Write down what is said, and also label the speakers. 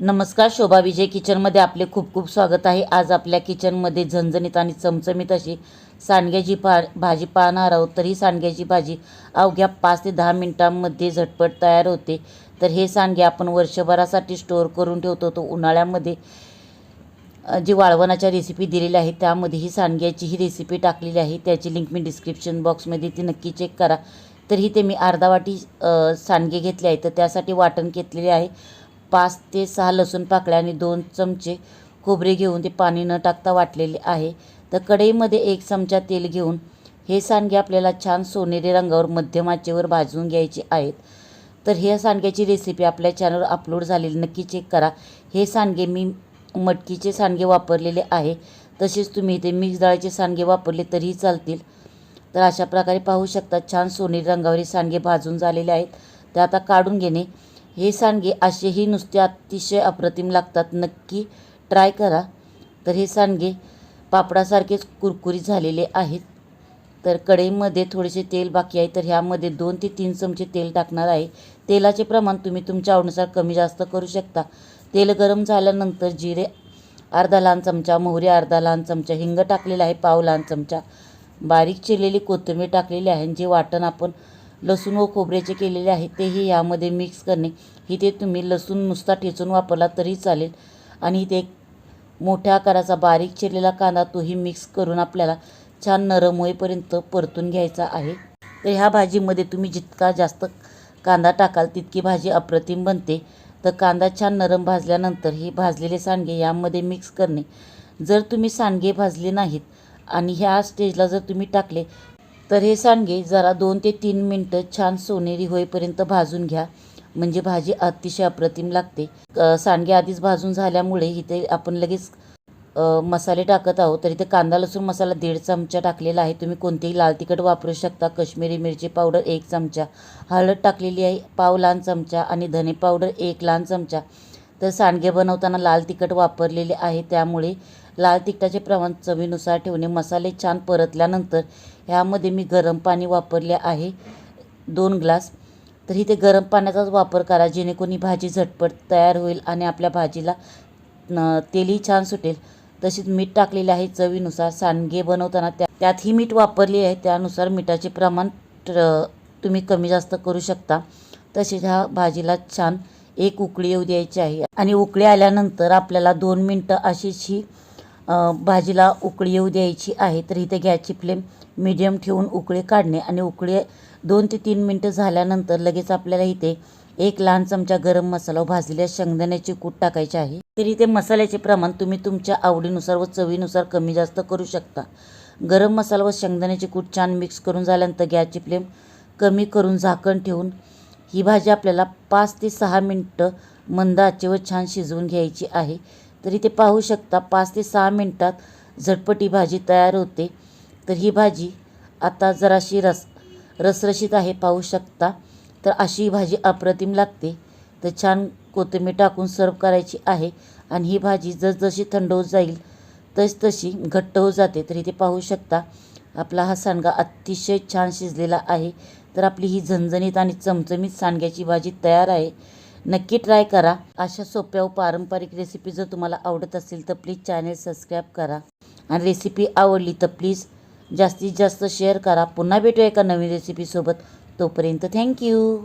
Speaker 1: नमस्कार शोभा विजय किचनमध्ये आपले खूप खूप स्वागत आहे. आज आपल्या किचनमध्ये झणझणीत आणि चमचमीत अशी सांडग्याची भा भाजी पाहणार आहोत. तर ही सांडग्याची भाजी अवघ्या पाच ते दहा मिनटांमध्ये झटपट तयार होते. तर हे सांडगे आपण वर्षभरासाठी स्टोअर करून ठेवतो. तो उन्हाळ्यामध्ये जी वाळवणाच्या रेसिपी दिलेली आहे त्यामध्ये ही सांडग्याची ही रेसिपी टाकलेली आहे. त्याची लिंक मी डिस्क्रिप्शन बॉक्समध्ये ती नक्की चेक करा. तर ही ते मी अर्धा वाटी सांडगे घेतले आहे तर त्यासाठी वाटण घेतलेले आहे. पाच ते सहा लसूण पाकळ्या आणि दोन चमचे खोबरे घेऊन ते पाणी न टाकता वाटलेले आहे. तर कढईमध्ये एक चमचा तेल घेऊन हे सांडगे आपल्याला छान सोनेरी रंगावर मध्यम आचेवर भाजून घ्यायचे आहेत. तर ह्या सांडग्याची रेसिपी आपल्या चॅनलवर अपलोड झालेली नक्की चेक करा. हे सांडगे मी मटकीचे सांडगे वापरलेले आहे. तसेच तुम्ही इथे मिक्स डाळीचे सांडगे वापरले तरीही चालतील. तर अशा प्रकारे पाहू शकता छान सोनेरी रंगावर हे सांडगे भाजून झालेले आहेत. ते आता काढून घेणे. हे सांडगे असेही नुसते अतिशय अप्रतिम लागतात. नक्की ट्राय करा. तर हे सांडगे पापडासारखेच कुरकुरीत झालेले आहेत. तर कढईमध्ये थोडेसे तेल बाकी आहे. तर ह्यामध्ये दोन ते तीन चमचे तेल टाकणार आहे. तेलाचे प्रमाण तुम्ही तुमच्या आवडीनुसार कमी जास्त करू शकता. तेल गरम झाल्यानंतर जिरे अर्धा लहान चमचा मोहरी अर्धा लहान चमचा हिंग टाकलेला आहे पाव लहान चमचा बारीक चिरलेली कोथिंबीर टाकलेली आहे जे वाटण आपण लसूण व खोबऱ्याचे केलेले आहे तेही यामध्ये मिक्स करणे. इथे तुम्ही लसूण नुसता ठेचून वापरला तरी चालेल. आणि इथे एक मोठ्या आकाराचा बारीक चिरलेला कांदा तोही मिक्स करून आपल्याला छान नरम होईपर्यंत परतून घ्यायचा आहे. तर ह्या भाजीमध्ये तुम्ही जितका जास्त कांदा टाकाल तितकी भाजी अप्रतिम बनते. तर कांदा छान नरम भाजल्यानंतर हे भाजलेले सांडगे यामध्ये मिक्स करणे. जर तुम्ही सांडगे भाजले नाहीत आणि ह्या स्टेजला जर तुम्ही टाकले तर हे सांडगे जरा दोन ते तीन मिनटं छान सोनेरी होईपर्यंत भाजून घ्या. म्हणजे भाजी अतिशय अप्रतिम लागते. सांडगे आधीच भाजून झाल्यामुळे इथे आपण लगेच मसाले टाकत आहोत. तर इथे कांदा लसूण मसाला दीड चमचा टाकलेला आहे. तुम्ही कोणतेही लाल तिखट वापरू शकता. कश्मीरी मिरची पावडर एक चमचा हळद टाकलेली आहे पाव लहान चमचा आणि धने पावडर एक लहान चमचा. तर सांडगे बनवताना लाल तिखट वापरलेले आहे. त्यामुळे लाल तिखटाचे प्रमाण चवीनुसार ठेवणे मसाले छान परतल्यानंतर ह्यामध्ये मी गरम पाणी वापरले आहे दोन ग्लास. तर इथे गरम पाण्याचाच वापर करा जेणेकरून भाजी झटपट तयार होईल आणि आपल्या भाजीला तेलही छान सुटेल. तसेच मीठ टाकलेले आहे चवीनुसार सांडगे बनवताना त्या त्यातही मीठ वापरले आहे त्यानुसार मिठाचे प्रमाण तुम्ही कमी जास्त करू शकता. तसेच ह्या भाजीला छान एक उकळी येऊ द्यायची आहे. आणि उकळी आल्यानंतर आपल्याला दोन मिनटं अशीच ही भाजीला उकळी येऊ द्यायची आहे तर इथे गॅसची फ्लेम मिडियम ठेवून उकळी काढणे आणि उकळी दोन ते तीन मिनटं झाल्यानंतर लगेच आपल्याला इथे एक लहान चमचा गरम मसाला व भाजलेल्या शेंगदाण्याची कूट टाकायची आहे. तर इथे मसाल्याचे प्रमाण तुम्ही तुमच्या आवडीनुसार व चवीनुसार कमी जास्त करू शकता. गरम मसाला व शेंगदाण्याची कूट छान मिक्स करून झाल्यानंतर गॅसची फ्लेम कमी करून झाकण ठेवून ही भाजी आपल्याला पाच ते सहा मिनटं मंद आचेवर छान शिजवून घ्यायची आहे. तर इथे पाहू शकता पाच ते सहा मिनटात झटपट ही भाजी तयार होते. तर ही भाजी आता जराशी रस रसरशीत आहे पाहू शकता. तर अशी ही भाजी अप्रतिम लागते. तर छान कोथिंबीर टाकून सर्व करायची आहे आणि ही भाजी जसजशी थंड होत जाईल तस तशी घट्ट होत जाते. तर इथे पाहू शकता आपला हा सांडगा अतिशय छान शिजलेला आहे. तर आपली ही झणझणीत आणि चमचमीत सांडग्याची भाजी तयार आहे. नक्की ट्राय करा. अशा सोप्या व पारंपरिक रेसिपी जर तुम्हाला आवडत असेल तर प्लीज चॅनेल सबस्क्राईब करा. आणि रेसिपी आवडली तर प्लीज जास्तीत जास्त शेअर करा. पुन्हा भेटूया एका नवीन रेसिपीसोबत तोपर्यंत थँक्यू